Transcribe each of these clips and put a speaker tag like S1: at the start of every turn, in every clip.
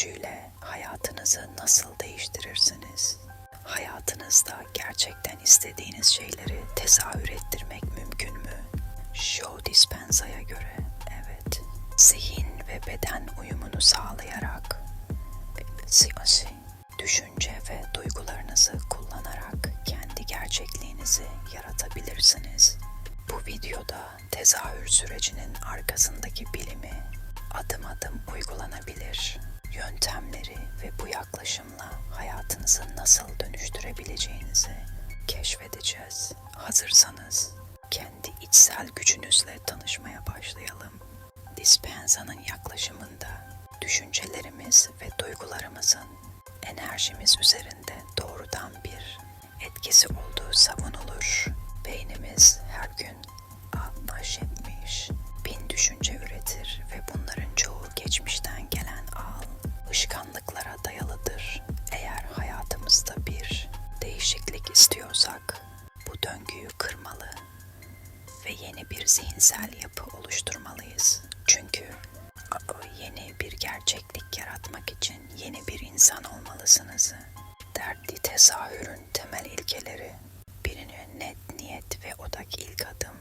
S1: gücüyle hayatınızı nasıl değiştirirsiniz? Hayatınızda gerçekten istediğiniz şeyleri tezahür ettirmek mümkün mü? Joe Dispenza'ya göre evet. Zihin ve beden uyumunu sağlayarak siyasi düşünce ve duygularınızı kullanarak kendi gerçekliğinizi yaratabilirsiniz. Bu videoda tezahür sürecinin arkasındaki bilimi adım adım uygulanabilir. Yöntemleri ve bu yaklaşımla hayatınızı nasıl dönüştürebileceğinizi keşfedeceğiz. Hazırsanız kendi içsel gücünüzle tanışmaya başlayalım. Dispenza'nın yaklaşımında düşüncelerimiz ve duygularımızın enerjimiz üzerinde doğrudan bir etkisi olduğu savunulur. Beynimiz her gün 60-70 bin düşünce üretir ve bunların ve yeni bir zihinsel yapı oluşturmalıyız. Çünkü yeni bir gerçeklik yaratmak için yeni bir insan olmalısınız. Dertli tezahürün temel ilkeleri birinin net niyet ve odak ilk adım.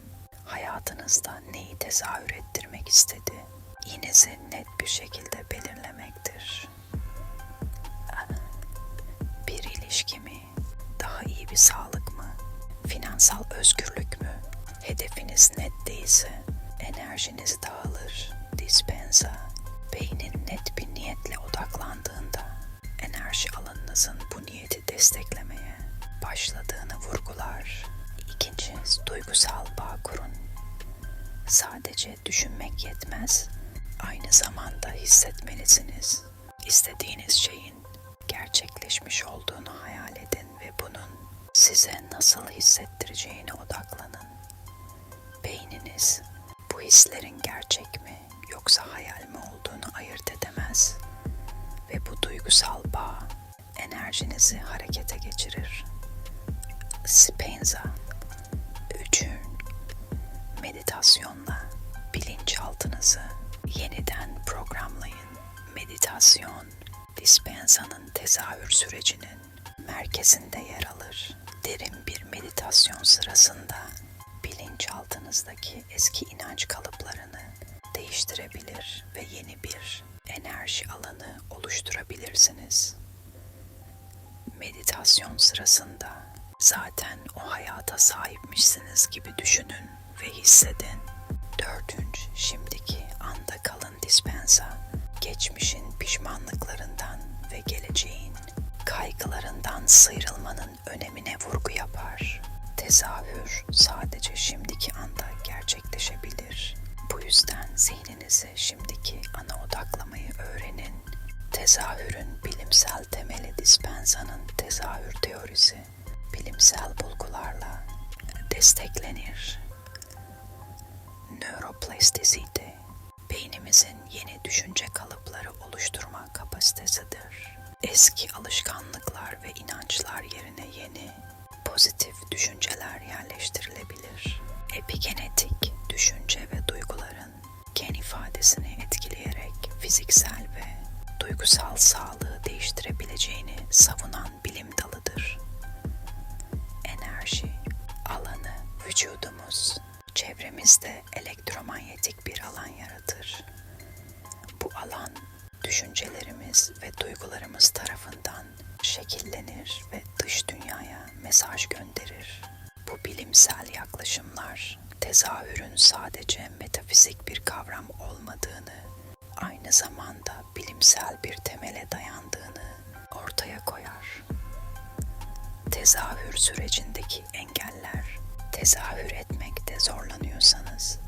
S1: Hayatınızda neyi tezahür ettirmek istedi? İğnesi net bir şekilde belirlemektir. Bir ilişki mi? Daha iyi bir sağlık mı? Finansal özgürlük mü? Hedefiniz net değilse enerjiniz dağılır. Dispensa, beynin net bir niyetle odaklandığında enerji alanınızın bu niyeti desteklemeye başladığını vurgular. İkincisi duygusal bağ kurun. Sadece düşünmek yetmez. Aynı zamanda hissetmelisiniz. İstediğiniz şeyin gerçekleşmiş olduğunu hayal edin ve bunun size nasıl hissettireceğine odaklanın. Beyniniz bu hislerin gerçek mi yoksa hayal mi olduğunu ayırt edemez ve bu duygusal bağ enerjinizi harekete geçirir. Spenza Üçün Meditasyonla bilinçaltınızı yeniden programlayın. Meditasyon, dispensa'nın tezahür sürecinin merkezinde yer alır. Derin bir meditasyon sırasında bilinçaltınızdaki eski inanç kalıplarını değiştirebilir ve yeni bir enerji alanı oluşturabilirsiniz. Meditasyon sırasında zaten o hayata sahipmişsiniz gibi düşünün ve hissedin. Dördüncü, şimdiki anda kalın dispensa. Geçmişin pişmanlıklarından ve geleceğin kaygılarından sıyrılmanın önemine vurgu yapar. Tezahür sadece şimdiki anda gerçekleşebilir. Bu yüzden zihninizi şimdiki ana odaklamayı öğrenin. Tezahürün bilimsel temeli Dispensa'nın tezahür teorisi bilimsel bulgularla desteklenir. Nöroplastisite beynimizin yeni düşünce kalıpları oluşturma kapasitesidir. Eski alışkanlıklar ve inançlar yerine yeni pozitif düşünceler yerleştirilebilir. Tezahürün sadece metafizik bir kavram olmadığını, aynı zamanda bilimsel bir temele dayandığını ortaya koyar. Tezahür sürecindeki engeller, tezahür etmekte zorlanıyorsanız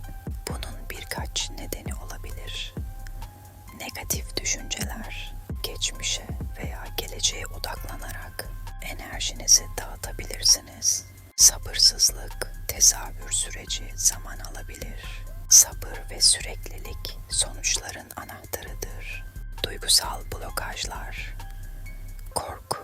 S1: süreklilik sonuçların anahtarıdır. Duygusal blokajlar, korku,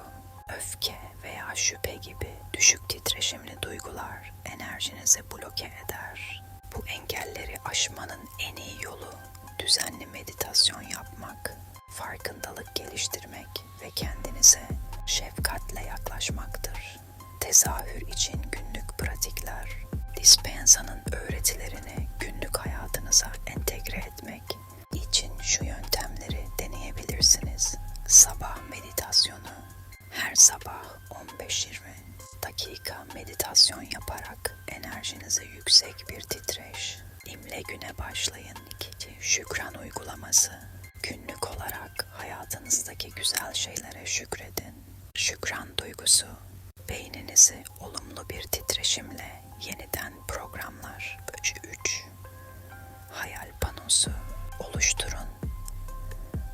S1: öfke veya şüphe gibi düşük titreşimli duygular enerjinizi bloke eder. Bu engelleri aşmanın en iyi yolu düzenli meditasyon yapmak farkındalık geliştirmek ve kendinize şefkatle yaklaşmaktır. Tezahür için günlük pratikler, Dispensa'nın öğretilerini günlük hayatınıza entegre etmek için şu yöntemleri deneyebilirsiniz. Sabah meditasyonu. Her sabah 15-20 dakika meditasyon yaparak enerjinize yüksek bir titreş. Panosu oluşturun.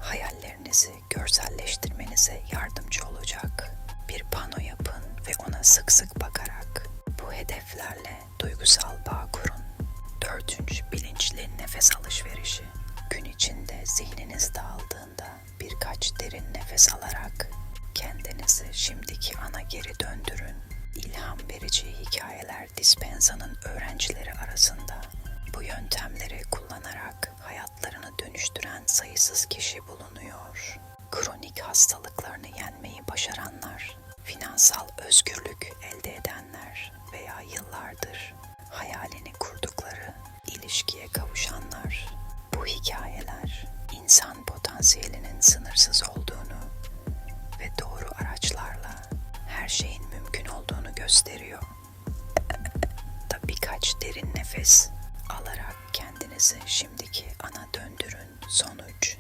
S1: Hayallerinizi görselleştirmenize yardımcı olacak. Bir pano yapın ve ona sık sık bakarak bu hedeflerle duygusal bağ kurun. Dördüncü bilinçli nefes alışverişi. Gün içinde zihniniz dağıldığında birkaç derin nefes alarak kendinizi şimdiki ana geri döndürün. İlham verici hikayeler Dispensa'nın öğrencileri arasında bu yöntemleri kullanarak hayatlarını dönüştüren sayısız kişi bulunuyor. Kronik hastalıklarını yenmeyi başaranlar, finansal özgürlük elde edenler veya yıllardır hayalini kurdukları ilişkiye kavuşanlar. Bu hikayeler insan potansiyelinin sınırsız olduğunu ve doğru araçlarla her şeyin mümkün olduğunu gösteriyor. Da birkaç derin nefes alarak kendinizi şimdiki ana döndürün. Sonuç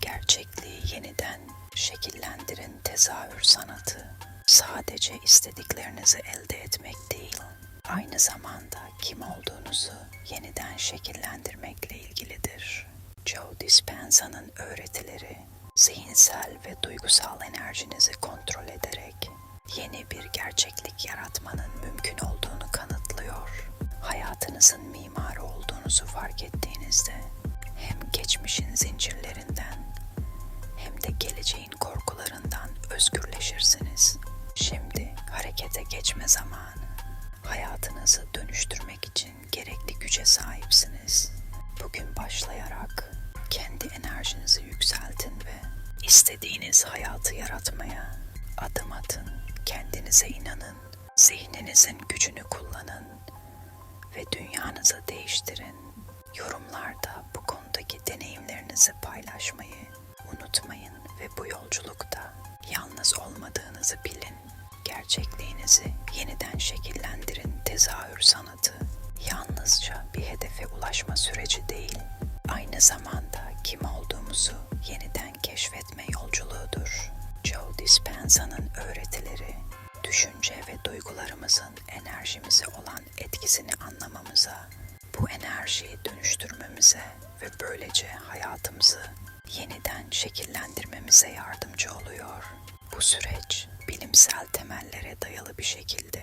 S1: gerçekliği yeniden şekillendirin tezahür sanatı. Sadece istediklerinizi elde etmek değil, aynı zamanda kim olduğunuzu yeniden şekillendirmekle ilgilidir. Joe Dispensa'nın öğretileri zihinsel ve duygusal enerjinizi kontrol ederek yeni bir gerçeklik yaratmanın mümkün olduğunu. Hayatınızın mimarı olduğunuzu fark ettiğinizde hem geçmişin zincirlerinden hem de geleceğin korkularından özgürleşirsiniz. Şimdi harekete geçme zamanı. Hayatınızı dönüştürmek için gerekli güce sahipsiniz. Bugün başlayarak kendi enerjinizi yükseltin ve istediğiniz hayatı yaratmaya adım atın. Kendinize inanın. Zihninizin gücünü kullanın ve dünyanızı değiştirin. Yorumlarda bu konudaki deneyimlerinizi paylaşmayı unutmayın ve bu yolculukta yalnız olmadığınızı bilin. Gerçekliğinizi yeniden şekillendirin tezahür sanatı. Yalnızca bir hedefe ulaşma süreci değil, aynı zamanda kim olduğumuzu yeniden keşfetme yolculuğudur. Joe Dispensa'nın öğretileri, düşünce ve duygularımızın enerjimize olan etkisini anlamamıza, bu enerjiyi dönüştürmemize ve böylece hayatımızı yeniden şekillendirmemize yardımcı oluyor. Bu süreç bilimsel temellere dayalı bir şekilde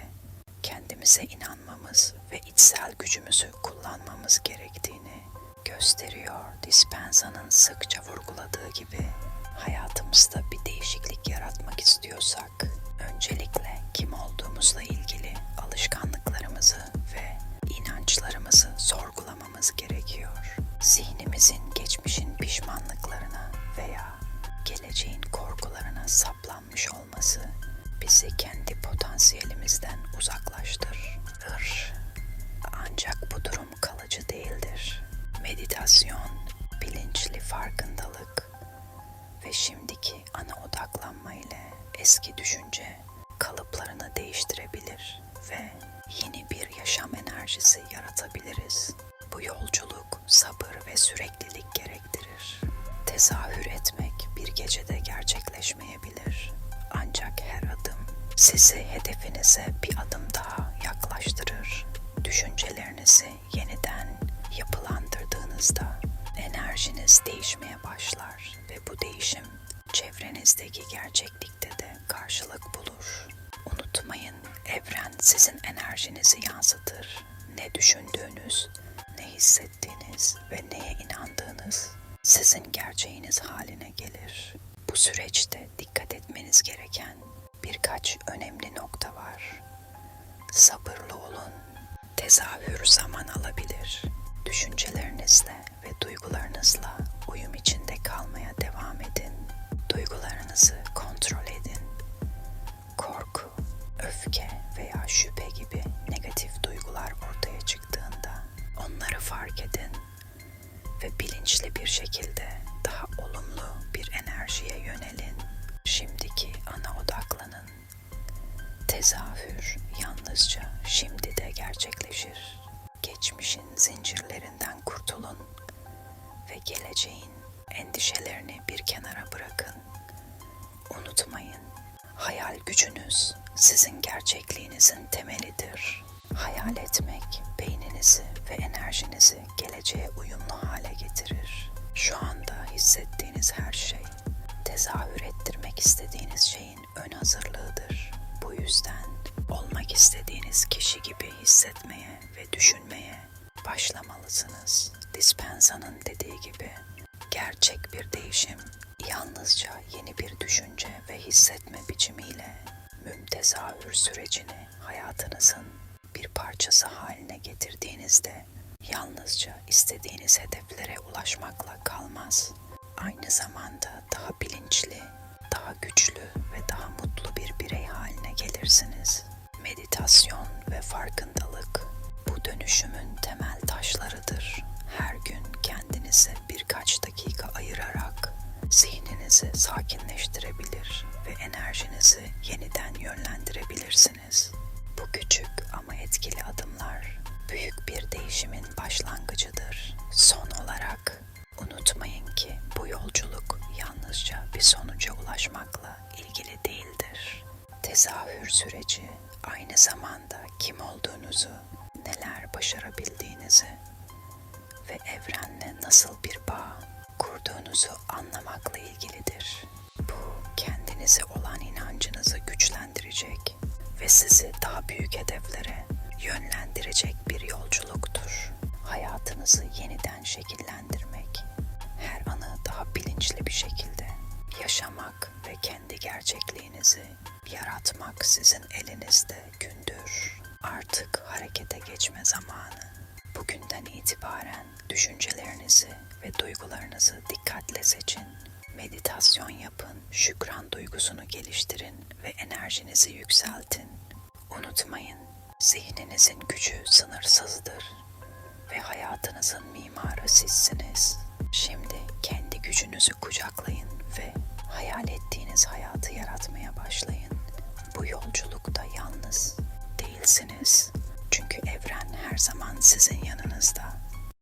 S1: kendimize inanmamız ve içsel gücümüzü kullanmamız gerektiğini gösteriyor. Dispensa'nın sıkça vurguladığı gibi hayatımızda bir değişiklik yaratmak istiyorsak öncelikle kim olduğumuzla ilgili alışkanlıklarımızı ve inançlarımızı sorgulamamız gerekiyor. Zihnimizin geçmişin pişmanlıklarına veya geleceğin korkularına saplanmış olması bizi kendi potansiyelimizden uzaklaştırır. Sizi hedefinize bir adım daha yaklaştırır. Düşüncelerinizi yeniden yapılandırdığınızda enerjiniz değişmeye başlar ve bu değişim çevrenizdeki gerçeklikte de karşılık bulur. Unutmayın, evren sizin enerjinizi yansıtır. Ne düşündüğünüz, ne hissettiğiniz ve neye inandığınız sizin gerçeğiniz haline gelir. Bu süreçte dikkat etmeniz gereken birkaç önemli nokta var. Sabırlı olun. Tezahür zaman alabilir. Düşüncelerinizle ve duygularınızla uyum içinde kalmaya devam edin. Duygularınızı kontrol edin. Korku, öfke veya şüphe gibi negatif duygular ortaya çıktığında onları fark edin ve bilinçli bir şekilde Unutmayın, hayal gücünüz sizin gerçekliğinizin temelidir. Hayal etmek beyninizi ve enerjinizi geleceğe uyumlu hale getirir. Şu anda hissettiğiniz her şey tezahür ettirmek istediğiniz şeyin ön hazırlığıdır. Bu yüzden olmak istediğiniz kişi gibi hissetmeye ve düşünmeye başlamalısınız. Dispensa'nın dediği gibi gerçek bir değişim yalnızca yeni bir düşünce ve hissetme biçimiyle mümtezahür sürecini hayatınızın bir parçası haline getirdiğinizde yalnızca istediğiniz hedeflere ulaşmakla kalmaz. Aynı zamanda daha bilinçli, daha güçlü ve daha mutlu bir birey haline gelirsiniz. Meditasyon ve farkındalık bu dönüşümün temel taşlarıdır. Her gün kendinize birkaç dakika ayırarak zihninizi sakinleştirebilir ve enerjinizi yeniden yönlendirebilirsiniz. Bu küçük ama etkili adımlar büyük bir değişimin başlangıcıdır. Son olarak unutmayın ki bu yolculuk yalnızca bir sonuca ulaşmakla ilgili değildir. Tezahür süreci aynı zamanda kim olduğunuzu, neler başarabildiğinizi ve evrenle nasıl bir bağ kurduğunuzu anlamakla ilgilidir. Bu kendinize olan inancınızı güçlendirecek ve sizi daha büyük hedeflere yönlendirecek bir yolculuktur. Hayatınızı yeniden şekillendirmek, her anı daha bilinçli bir şekilde yaşamak ve kendi gerçekliğinizi yaratmak sizin elinizde gündür. Artık harekete geçme zamanı. Bugünden itibaren düşüncelerinizi ve duygularınızı dikkatle seçin. Meditasyon yapın, şükran duygusunu geliştirin ve enerjinizi yükseltin. Unutmayın, zihninizin gücü sınırsızdır ve hayatınızın mimarı sizsiniz. Şimdi kendi gücünüzü kucaklayın ve hayal ettiğiniz hayatı yaratmaya başlayın. Bu yolculukta yalnız değilsiniz. Çünkü evren her zaman sizin yanınızda